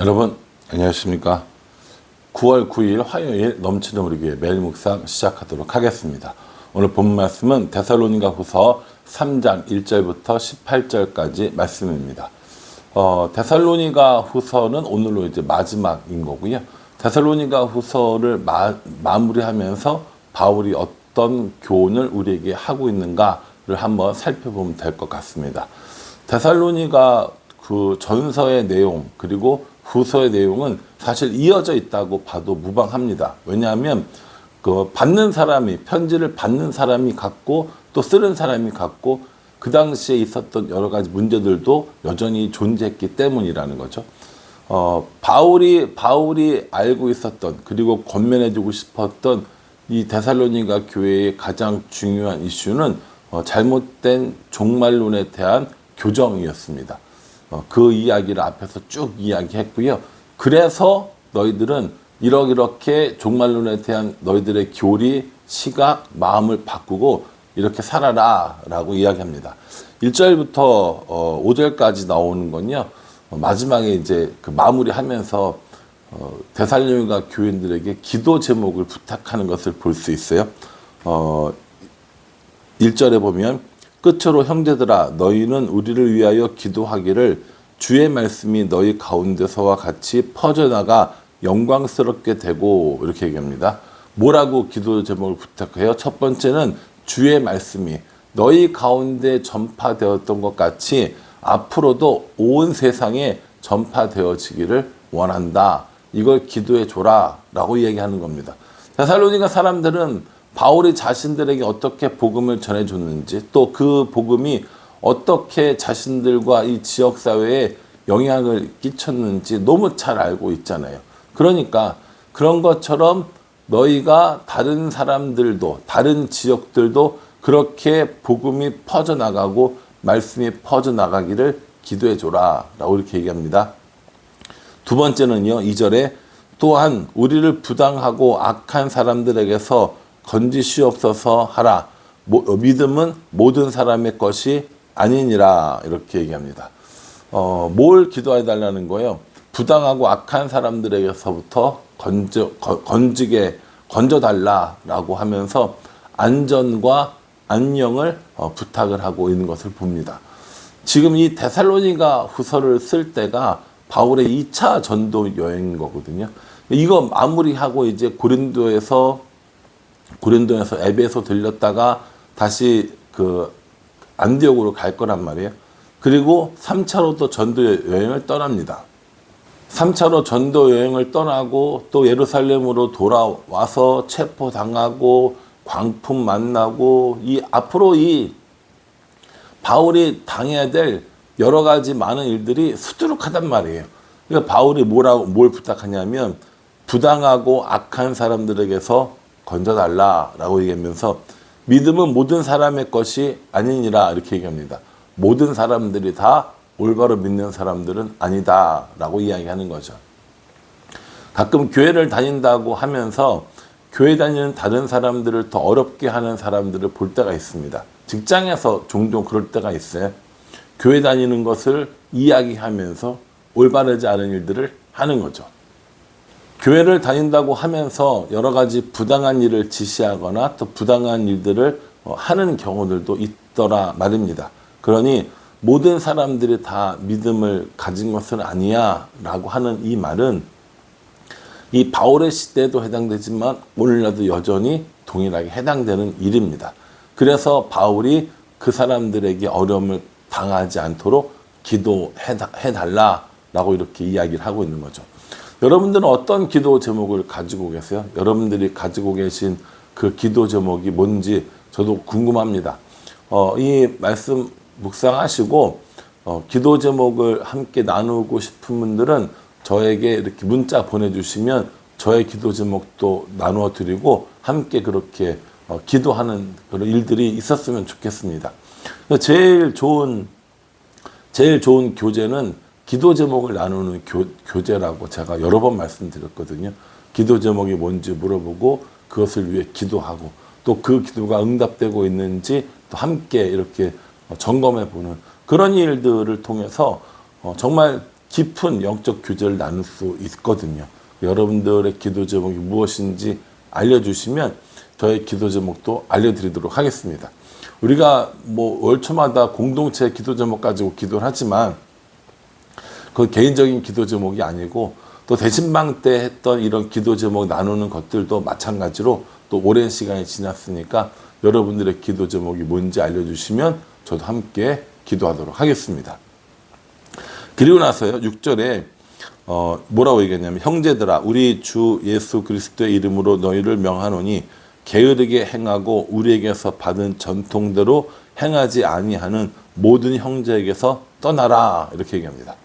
여러분 안녕하십니까? 9월 9일 화요일 넘치는 우리 교회 매일 묵상 시작하도록 하겠습니다. 오늘 본 말씀은 데살로니가 후서 3장 1절부터 18절까지 말씀입니다. 어, 데살로니가 후서는 오늘로 이제 마지막인 거고요. 데살로니가 후서를 마, 마무리하면서 바울이 어떤 교훈을 우리에게 하고 있는가를 한번 살펴보면 될 것 같습니다. 데살로니가 그 전서의 내용 그리고 후서의 내용은 사실 이어져 있다고 봐도 무방합니다. 왜냐하면 그 받는 사람이 편지를 받는 사람이 갖고 또 쓰는 사람이 갖고 그 당시에 있었던 여러 가지 문제들도 여전히 존재했기 때문이라는 거죠. 어, 바울이 바울이 알고 있었던 그리고 권면해주고 싶었던 이 데살로니가 교회의 가장 중요한 이슈는 어, 잘못된 종말론에 대한 교정이었습니다. 어, 그 이야기를 앞에서 쭉 이야기했고요. 그래서 너희들은 이렇게 종말론에 대한 너희들의 교리, 시각, 마음을 바꾸고 이렇게 살아라 라고 이야기합니다. 1절부터 어, 5절까지 나오는 건요. 어, 마지막에 이제 그 마무리하면서 어, 대살로니가 교인들에게 기도 제목을 부탁하는 것을 볼 수 있어요. 어, 1절에 보면 끝으로 형제들아 너희는 우리를 위하여 기도하기를 주의 말씀이 너희 가운데서와 같이 퍼져나가 영광스럽게 되고 이렇게 얘기합니다. 뭐라고 기도 제목을 부탁해요? 첫 번째는 주의 말씀이 너희 가운데 전파되었던 것 같이 앞으로도 온 세상에 전파되어지기를 원한다. 이걸 기도해 줘라 라고 얘기하는 겁니다. 데살로니가 사람들은 바울이 자신들에게 어떻게 복음을 전해줬는지 또 그 복음이 어떻게 자신들과 이 지역 사회에 영향을 끼쳤는지 너무 잘 알고 있잖아요. 그러니까 그런 것처럼 너희가 다른 사람들도 다른 지역들도 그렇게 복음이 퍼져나가고 말씀이 퍼져나가기를 기도해 줘라 라고 이렇게 얘기합니다. 두 번째는요. 2절에 또한 우리를 부당하고 악한 사람들에게서 건지시옵소서 하라. 믿음은 모든 사람의 것이 아니니라 이렇게 얘기합니다. 어, 뭘 기도해 달라는 거예요? 부당하고 악한 사람들에게서부터 건져 건지게 건져 달라라고 하면서 안전과 안녕을 어, 부탁을 하고 있는 것을 봅니다. 지금 이 데살로니가 후서를 쓸 때가 바울의 2차 전도 여행인 거거든요. 이거 마무리하고 이제 고린도에서 고린도에서 에베소 들렸다가 다시 그 안디옥으로 갈 거란 말이에요. 그리고 3차로 또 전도 여행을 떠납니다. 3차로 전도 여행을 떠나고 또 예루살렘으로 돌아와서 체포 당하고 광풍 만나고 이 앞으로 이 바울이 당해야 될 여러 가지 많은 일들이 수두룩하단 말이에요. 그러니까 바울이 뭐라고 뭘 부탁하냐면 부당하고 악한 사람들에게서 건져달라라고 얘기하면서 믿음은 모든 사람의 것이 아니니라 이렇게 얘기합니다. 모든 사람들이 다 올바로 믿는 사람들은 아니다라고 이야기하는 거죠. 가끔 교회를 다닌다고 하면서 교회 다니는 다른 사람들을 더 어렵게 하는 사람들을 볼 때가 있습니다. 직장에서 종종 그럴 때가 있어요. 교회 다니는 것을 이야기하면서 올바르지 않은 일들을 하는 거죠. 교회를 다닌다고 하면서 여러 가지 부당한 일을 지시하거나 또 부당한 일들을 어, 하는 경우들도 있더라 말입니다. 그러니 모든 사람들이 다 믿음을 가진 것은 아니야 라고 하는 이 말은 이 바울의 시대에도 해당되지만 오늘날도 여전히 동일하게 해당되는 일입니다. 그래서 바울이 그 사람들에게 어려움을 당하지 않도록 기도해달라라고 이렇게 이야기를 하고 있는 거죠. 여러분들은 어떤 기도 제목을 가지고 계세요? 여러분들이 가지고 계신 그 기도 제목이 뭔지 저도 궁금합니다. 어, 이 말씀 묵상하시고 어, 기도 제목을 함께 나누고 싶은 분들은 저에게 이렇게 문자 보내주시면 저의 기도 제목도 나누어 드리고 함께 그렇게 어, 기도하는 그런 일들이 있었으면 좋겠습니다. 제일 좋은 제일 좋은 교재는 기도 제목을 나누는 교, 교재라고 제가 여러 번 말씀드렸거든요. 기도 제목이 뭔지 물어보고 그것을 위해 기도하고 또 그 기도가 응답되고 있는지 또 함께 이렇게 점검해 보는 그런 일들을 통해서 어, 정말 깊은 영적 교제를 나눌 수 있거든요. 여러분들의 기도 제목이 무엇인지 알려주시면 저의 기도 제목도 알려드리도록 하겠습니다. 우리가 뭐 월초마다 공동체 기도 제목 가지고 기도를 하지만 그 개인적인 기도 제목이 아니고 또 대신방 때 했던 이런 기도 제목 나누는 것들도 마찬가지로 또 오랜 시간이 지났으니까 여러분들의 기도 제목이 뭔지 알려주시면 저도 함께 기도하도록 하겠습니다. 그리고 나서요, 6절에 어, 뭐라고 얘기했냐면 형제들아 우리 주 예수 그리스도의 이름으로 너희를 명하노니 게으르게 행하고 우리에게서 받은 전통대로 행하지 아니하는 모든 형제에게서 떠나라 이렇게 얘기합니다.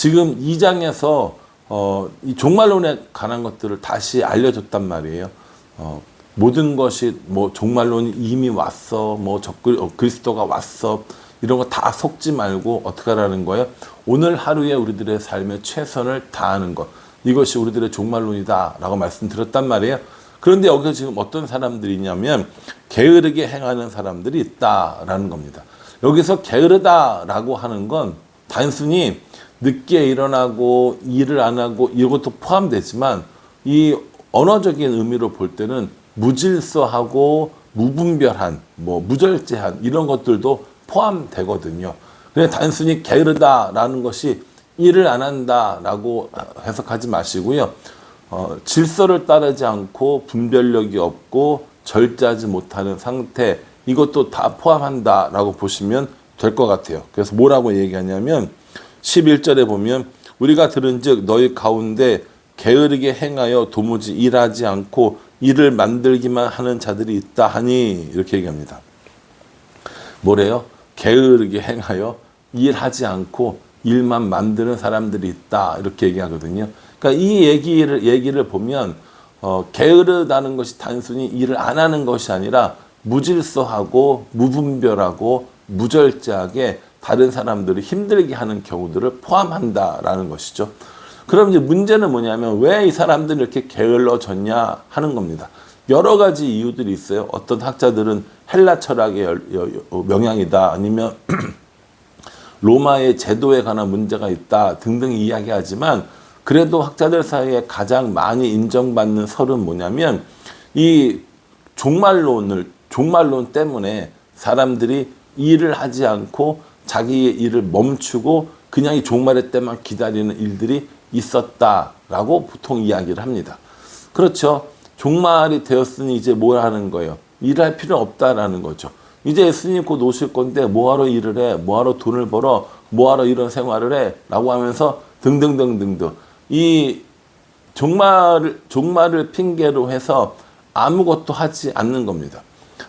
지금 2장에서 어, 이 종말론에 관한 것들을 다시 알려줬단 말이에요. 어, 모든 것이 뭐 종말론이 이미 왔어, 뭐 적그, 어, 그리스도가 왔어 이런 거 다 속지 말고 어떻게 하라는 거예요? 오늘 하루에 우리들의 삶에 최선을 다하는 것 이것이 우리들의 종말론이다 라고 말씀드렸단 말이에요. 그런데 여기서 지금 어떤 사람들이 있냐면 게으르게 행하는 사람들이 있다라는 겁니다. 여기서 게으르다라고 하는 건 단순히 늦게 일어나고 일을 안 하고 이것도 포함되지만 이 언어적인 의미로 볼 때는 무질서하고 무분별한 뭐 무절제한 이런 것들도 포함되거든요. 그래 단순히 게으르다라는 것이 일을 안 한다라고 해석하지 마시고요. 어, 질서를 따르지 않고 분별력이 없고 절제하지 못하는 상태 이것도 다 포함한다라고 보시면 될 것 같아요. 그래서 뭐라고 얘기하냐면 11절에 보면 우리가 들은즉 너희 가운데 게으르게 행하여 도무지 일하지 않고 일을 만들기만 하는 자들이 있다 하니 이렇게 얘기합니다. 뭐래요? 게으르게 행하여 일하지 않고 일만 만드는 사람들이 있다 이렇게 얘기하거든요. 그러니까 이 얘기를 얘기를 보면 어, 게으르다는 것이 단순히 일을 안 하는 것이 아니라 무질서하고 무분별하고 무절제하게 다른 사람들을 힘들게 하는 경우들을 포함한다라는 것이죠. 그럼 이제 문제는 뭐냐면 왜 이 사람들이 이렇게 게을러졌냐 하는 겁니다. 여러 가지 이유들이 있어요. 어떤 학자들은 헬라 철학의 명향이다 아니면 로마의 제도에 관한 문제가 있다 등등 이야기하지만 그래도 학자들 사이에 가장 많이 인정받는 설은 뭐냐면 이 종말론을 종말론 때문에 사람들이 일을 하지 않고 자기의 일을 멈추고 그냥 이 종말의 때만 기다리는 일들이 있었다라고 보통 이야기를 합니다. 그렇죠. 종말이 되었으니 이제 뭘 하는 거예요? 일할 필요 없다라는 거죠. 이제 예수님 곧 오실 건데 뭐하러 일을 해? 뭐하러 돈을 벌어? 뭐하러 이런 생활을 해? 라고 하면서 등등등등등. 이 종말을, 종말을 핑계로 해서 아무것도 하지 않는 겁니다.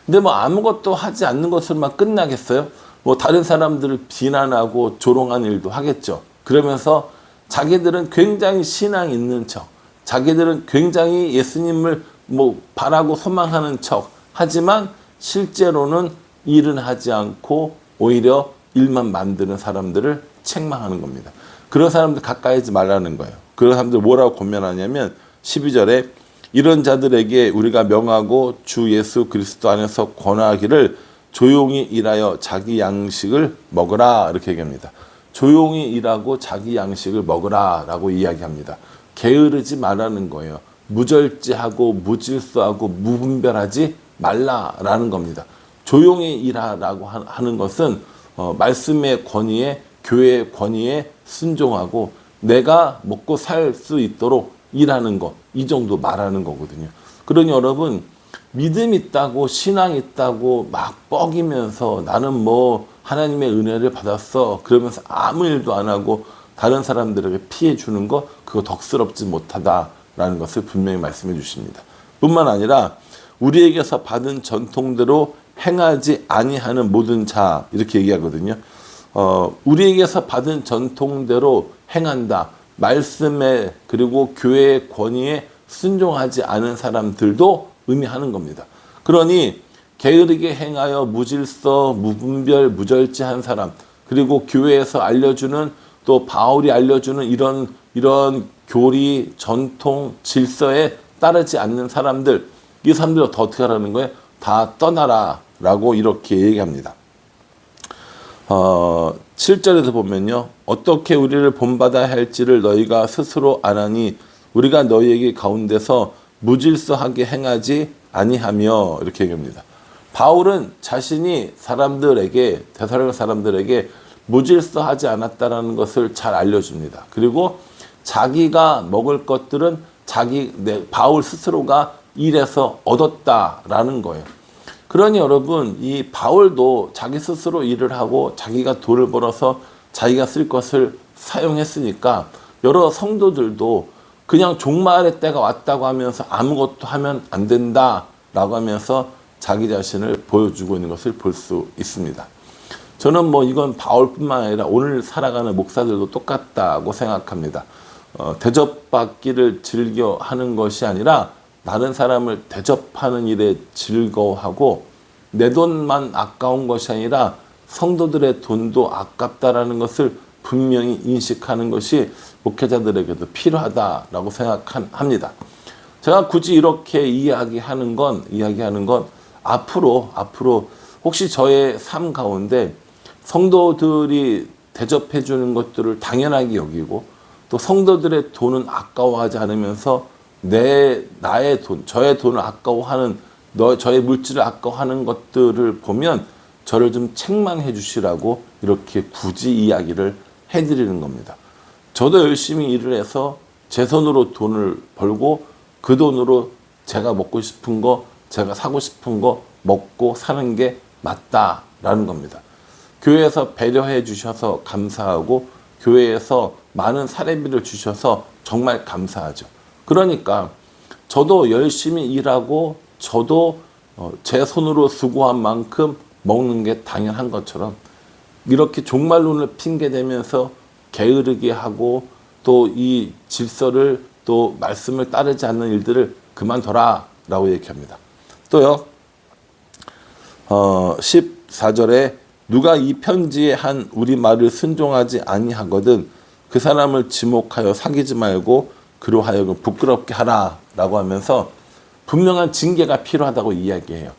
근데 뭐 아무것도 하지 않는 것으로만 끝나겠어요? 뭐 다른 사람들을 비난하고 조롱한 일도 하겠죠. 그러면서 자기들은 굉장히 신앙 있는 척, 자기들은 굉장히 예수님을 뭐 바라고 소망하는 척 하지만 실제로는 일은 하지 않고 오히려 일만 만드는 사람들을 책망하는 겁니다. 그런 사람들 가까이 하지 말라는 거예요. 그런 사람들 뭐라고 권면하냐면 12절에 이런 자들에게 우리가 명하고 주 예수 그리스도 안에서 권하기를 조용히 일하여 자기 양식을 먹으라 이렇게 얘기합니다. 조용히 일하고 자기 양식을 먹으라라고 이야기합니다. 게으르지 말라는 거예요. 무절제하고 무질서하고 무분별하지 말라라는 겁니다. 조용히 일하라고 하는 것은 어, 말씀의 권위에 교회의 권위에 순종하고 내가 먹고 살 수 있도록 일하는 것이 정도 말하는 거거든요. 그러니 여러분 믿음 있다고 신앙 있다고 막 뻐기면서 나는 뭐 하나님의 은혜를 받았어 그러면서 아무 일도 안 하고 다른 사람들에게 피해 주는 거 그거 덕스럽지 못하다라는 것을 분명히 말씀해 주십니다. 뿐만 아니라 우리에게서 받은 전통대로 행하지 아니하는 모든 자 이렇게 얘기하거든요. 어, 우리에게서 받은 전통대로 행한다. 말씀에 그리고 교회의 권위에 순종하지 않은 사람들도 의미하는 겁니다. 그러니 게으르게 행하여 무질서, 무분별, 무절제한 사람 그리고 교회에서 알려주는 또 바울이 알려주는 이런 이런 교리, 전통, 질서에 따르지 않는 사람들 이 사람들 어떻게 하라는 거예요? 다 떠나라라고 이렇게 얘기합니다. 어, 7절에서 보면요. 어떻게 우리를 본받아야 할지를 너희가 스스로 아나니 우리가 너희에게 가운데서 무질서하게 행하지 아니하며 이렇게 얘기합니다. 바울은 자신이 사람들에게 대사로니 사람들에게 무질서하지 않았다라는 것을 잘 알려줍니다. 그리고 자기가 먹을 것들은 자기 내 바울 스스로가 일해서 얻었다라는 거예요. 그러니 여러분 이 바울도 자기 스스로 일을 하고 자기가 돈을 벌어서 자기가 쓸 것을 사용했으니까 여러 성도들도 그냥 종말의 때가 왔다고 하면서 아무것도 하면 안 된다라고 하면서 자기 자신을 보여주고 있는 것을 볼 수 있습니다. 저는 뭐 이건 바울뿐만 아니라 오늘 살아가는 목사들도 똑같다고 생각합니다. 어, 대접받기를 즐겨 하는 것이 아니라 다른 사람을 대접하는 일에 즐거워하고 내 돈만 아까운 것이 아니라 성도들의 돈도 아깝다라는 것을 분명히 인식하는 것이 목회자들에게도 필요하다라고 생각합니다. 제가 굳이 이렇게 이야기하는 건 이야기하는 건 앞으로 앞으로 혹시 저의 삶 가운데 성도들이 대접해 주는 것들을 당연하게 여기고 또 성도들의 돈은 아까워하지 않으면서 내 나의 돈, 저의 돈을 아까워하는 너 저의 물질을 아까워하는 것들을 보면 저를 좀 책망해 주시라고 이렇게 굳이 이야기를 해 드리는 겁니다. 저도 열심히 일을 해서 제 손으로 돈을 벌고 그 돈으로 제가 먹고 싶은 거, 제가 사고 싶은 거 먹고 사는 게 맞다라는 겁니다. 교회에서 배려해 주셔서 감사하고 교회에서 많은 사례비를 주셔서 정말 감사하죠. 그러니까 저도 열심히 일하고 저도 어, 제 손으로 수고한 만큼 먹는 게 당연한 것처럼 이렇게 종말론을 핑계대면서 게으르게 하고 또 이 질서를 또 말씀을 따르지 않는 일들을 그만둬라 라고 얘기합니다. 또요. 어 14절에 누가 이 편지에 한 우리 말을 순종하지 아니하거든 그 사람을 지목하여 사귀지 말고 그로 하여금 부끄럽게 하라라고 하면서 분명한 징계가 필요하다고 이야기해요.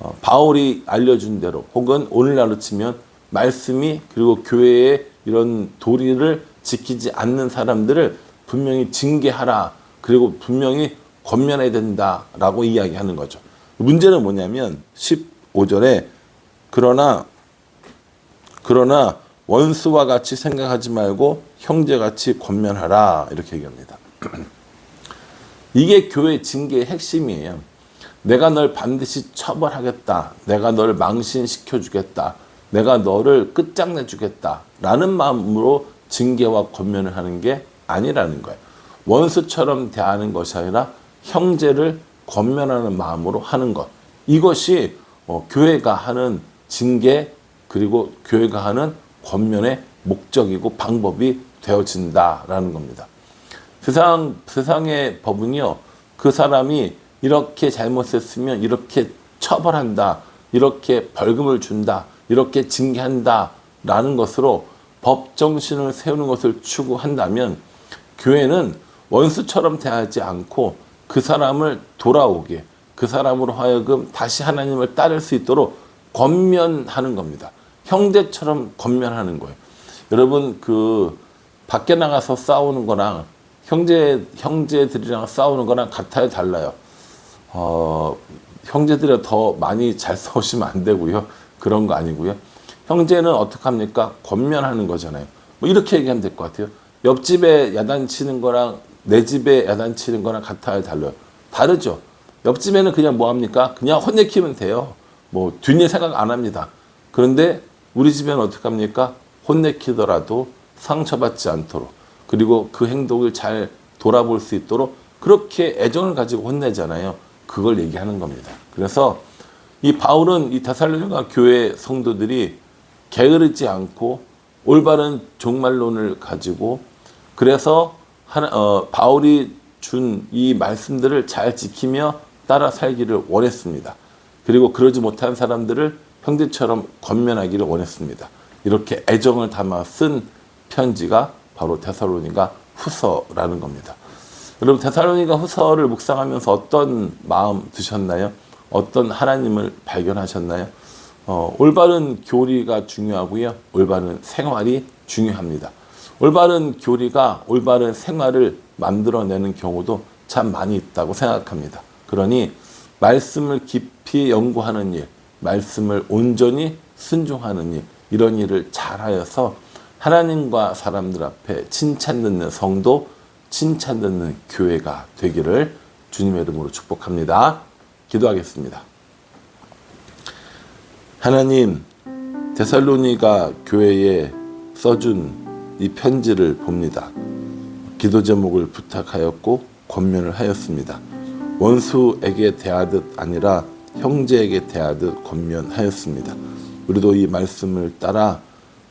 어, 바울이 알려준 대로 혹은 오늘날로 치면 말씀이 그리고 교회의 이런 도리를 지키지 않는 사람들을 분명히 징계하라 그리고 분명히 권면해야 된다라고 이야기하는 거죠. 문제는 뭐냐면 15절에 그러나 그러나 원수와 같이 생각하지 말고 형제같이 권면하라 이렇게 얘기합니다. 이게 교회 징계의 핵심이에요. 내가 널 반드시 처벌하겠다. 내가 널 망신시켜 주겠다. 내가 너를 끝장내 주겠다. 라는 마음으로 징계와 권면을 하는 게 아니라는 거예요. 원수처럼 대하는 것이 아니라 형제를 권면하는 마음으로 하는 것. 이것이 어, 교회가 하는 징계 그리고 교회가 하는 권면의 목적이고 방법이 되어진다라는 겁니다. 세상 세상의 법은요. 그 사람이 이렇게 잘못했으면 이렇게 처벌한다. 이렇게 벌금을 준다. 이렇게 징계한다라는 것으로 법 정신을 세우는 것을 추구한다면 교회는 원수처럼 대하지 않고 그 사람을 돌아오게 그 사람으로 하여금 다시 하나님을 따를 수 있도록 권면하는 겁니다. 형제처럼 권면하는 거예요. 여러분 그 밖에 나가서 싸우는 거랑 형제 형제들이랑 싸우는 거랑 같아요, 달라요. 어, 형제들이 더 많이 잘 싸우시면 안 되고요. 그런 거 아니고요. 형제는 어떻게 합니까? 권면하는 거잖아요. 뭐 이렇게 얘기하면 될 것 같아요. 옆집에 야단치는 거랑 내 집에 야단치는 거랑 같아요, 달라요? 다르죠. 옆집에는 그냥 뭐 합니까? 그냥 혼내키면 돼요. 뭐 뒷일 생각 안 합니다. 그런데 우리 집에는 어떻게 합니까? 혼내키더라도 상처받지 않도록 그리고 그 행동을 잘 돌아볼 수 있도록 그렇게 애정을 가지고 혼내잖아요. 그걸 얘기하는 겁니다. 그래서 이 바울은 이 데살로니가 교회 성도들이 게으르지 않고 올바른 종말론을 가지고 그래서 하나, 어, 바울이 준 이 말씀들을 잘 지키며 따라 살기를 원했습니다. 그리고 그러지 못한 사람들을 형제처럼 권면하기를 원했습니다. 이렇게 애정을 담아 쓴 편지가 바로 데살로니가 후서라는 겁니다. 여러분 데살로니가 후서를 묵상하면서 어떤 마음 드셨나요? 어떤 하나님을 발견하셨나요? 어, 올바른 교리가 중요하고요. 올바른 생활이 중요합니다. 올바른 교리가 올바른 생활을 만들어내는 경우도 참 많이 있다고 생각합니다. 그러니 말씀을 깊이 연구하는 일, 말씀을 온전히 순종하는 일, 이런 일을 잘하여서 하나님과 사람들 앞에 칭찬 듣는 성도, 칭찬 듣는 교회가 되기를 주님의 이름으로 축복합니다. 기도하겠습니다. 하나님, 데살로니가 교회에 써준 이 편지를 봅니다. 기도 제목을 부탁하였고 권면을 하였습니다. 원수에게 대하듯 아니라 형제에게 대하듯 권면하였습니다. 우리도 이 말씀을 따라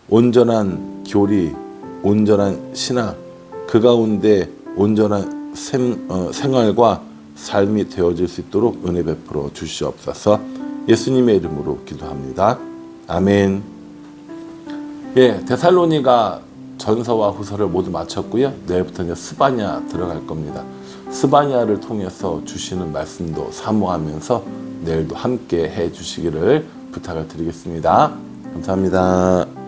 온전한 교리, 온전한 신앙, 그 가운데 온전한 생, 어, 생활과 삶이 되어질 수 있도록 은혜 베풀어 주시옵소서. 예수님의 이름으로 기도합니다. 아멘. 예, 데살로니가 전서와 후서를 모두 마쳤고요. 내일부터 이제 스바냐 들어갈 겁니다. 스바냐를 통해서 주시는 말씀도 사모하면서 내일도 함께 해 주시기를 부탁을 드리겠습니다. 감사합니다.